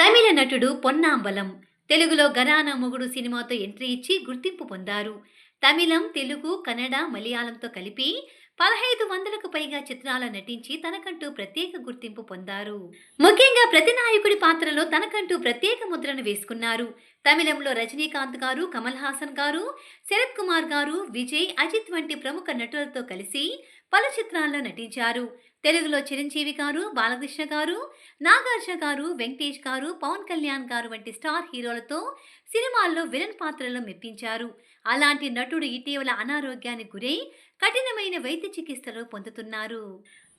తమిళ నటుడు పొన్నాంబలం. తెలుగులో గరాన మొగుడు సినిమాతో ఎంట్రీ ఇచ్చి గుర్తింపు పొందారు. తమిళం తెలుగు కన్నడ మలయాళంతో కలిపి పదహైదు వందలకు పైగా చిత్రాల నటించి తనకంటూ ప్రత్యేక గుర్తింపు పొందారు. ముఖ్యంగా ప్రతి నాయకుడి పాత్రలో తనకంటూ ప్రత్యేక ముద్రను వేసుకున్నారు. తమిళంలో రజనీకాంత్ గారు కమల్ హాసన్ గారు శరత్ కుమార్ గారు విజయ్ అజిత్ వంటి ప్రముఖ నటులతో కలిసి పలు చిత్రాల్లో నటించారు. తెలుగులో చిరంజీవి గారు బాలకృష్ణ గారు నాగార్జున గారు వెంకటేష్ గారు పవన్ కళ్యాణ్ గారు వంటి స్టార్ హీరోలతో సినిమాల్లో విలన్ పాత్రలను మెప్పించారు. అలాంటి నటుడు ఇటీవల అనారోగ్యానికి గురై కఠినమైన వైద్య చికిత్సలు పొందుతున్నారు.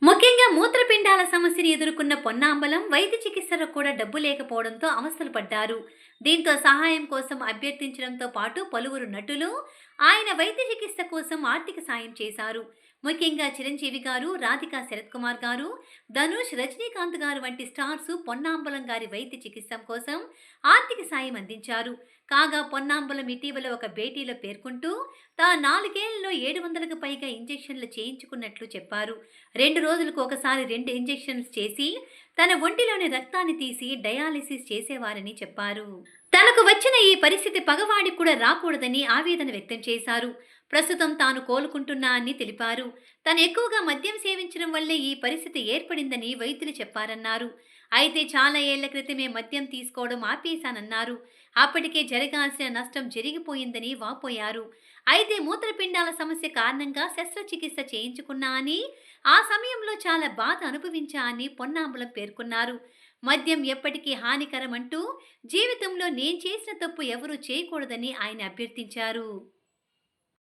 ముఖ్యంగా మూత్రపిండాల సమస్యను ఎదుర్కొన్న పొన్నాంబలం వైద్య చికిత్సలో కూడా డబ్బు లేకపోవడంతో అవస్థలు పడ్డారు. దీంతో సహాయం కోసం అభ్యర్థించడంతో పాటు పలువురు నటులు ఆయన వైద్య చికిత్స కోసం ఆర్థిక సాయం చేశారు. ముఖ్యంగా చిరంజీవి గారు రాధికా శరత్ కుమార్ గారు ధనుష్ రజనీకాంత్ గారు వంటి స్టార్స్ పొన్నాంబలం గారి వైద్య చికిత్స కోసం ఆర్థిక సాయం అందించారు. కాగా పొన్నాంబలం ఇటీవల ఒక భేటీలో పేర్కొంటూ తా నాలుగేళ్ళలో ఏడు వందలకు పైగా ఇంజెక్షన్లు చేయించుకున్నట్లు చెప్పారు. రెండు రోజులకు ఒకసారి రెండు ఇంజెక్షన్స్ చేసి తన ఒంటిలోని రక్తాన్ని తీసి డయాలిసిస్ చేసేవారని చెప్పారు. తనకు వచ్చిన ఈ పరిస్థితి పగవాడికి కూడా రాకూడదని ఆవేదన వ్యక్తం చేశారు. ప్రస్తుతం తాను కోలుకుంటున్నా అని తెలిపారు. తను ఎక్కువగా మద్యం సేవించడం వల్లే ఈ పరిస్థితి ఏర్పడిందని వైద్యులు చెప్పారన్నారు. అయితే చాలా ఏళ్ళ క్రితమే మద్యం తీసుకోవడం ఆపేశానన్నారు. అప్పటికే జరగాల్సిన నష్టం జరిగిపోయిందని వాపోయారు. అయితే మూత్రపిండాల సమస్య కారణంగా శస్త్రచికిత్స చేయించుకున్నా అని ఆ సమయంలో చాలా బాధ అనుభవించా అని పొన్నాంబలం పేర్కొన్నారు. మద్యం ఎప్పటికీ హానికరం అంటూ జీవితంలో నేను చేసిన తప్పు ఎవరూ చేయకూడదని ఆయన అభ్యర్థించారు.